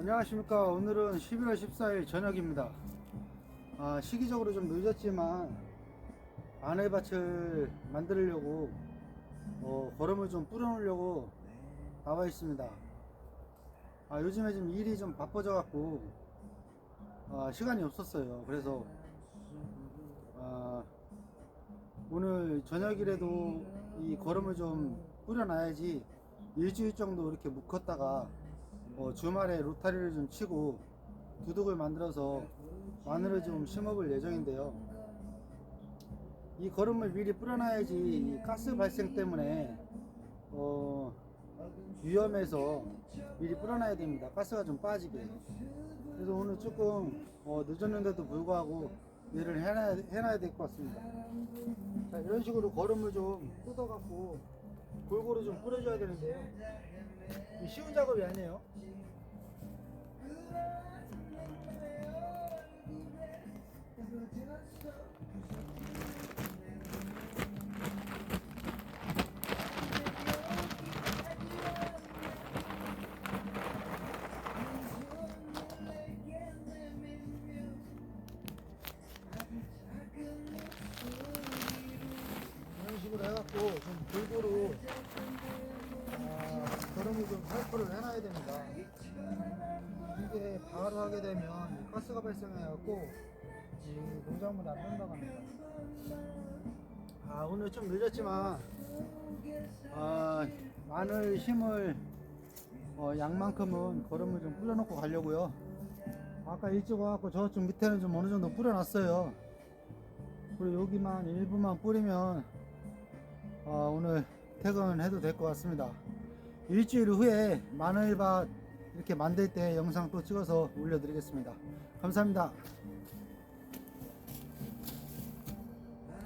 안녕하십니까. 오늘은 11월 14일 저녁입니다. 아, 시기적으로 좀 늦었지만 아내밭을 만들려고 어, 거름을 좀 뿌려놓으려고 나와 있습니다. 아, 요즘에 좀 일이 좀 바빠져 갖고 아, 시간이 없었어요. 그래서 아, 오늘 저녁이라도 이 거름을 좀 뿌려놔야지 일주일 정도 이렇게 묵혔다가 어, 주말에 로타리를 좀 치고 두둑을 만들어서 마늘을 좀 심어볼 예정인데요. 이 거름을 미리 뿌려놔야지 이 가스 발생 때문에 어, 위험해서 미리 뿌려놔야 됩니다. 가스가 좀 빠지게. 그래서 오늘 조금 어, 늦었는데도 불구하고 일을 해놔야, 해놔야 될 것 같습니다. 자, 이런 식으로 거름을 좀 뜯어갖고 골고루 좀 뿌려줘야 되는데요. 이 쉬운 작업이 아니에요. 좀 살포를 해놔야 됩니다. 이게 바로 하게 되면 이 가스가 발생해갖고 이 농작물이 안 된다고 합니다. 아 오늘 좀 늦었지만 아, 마늘 심을 어, 양만큼은 거름을 좀 뿌려놓고 가려고요. 아까 일찍 와갖고 저쪽 밑에는 좀 어느 정도 뿌려놨어요. 그리고 여기만 일부만 뿌리면 아, 오늘 퇴근해도 될 것 같습니다. 일주일 후에 마늘밭 이렇게 만들 때 영상 또 찍어서 올려드리겠습니다. 감사합니다.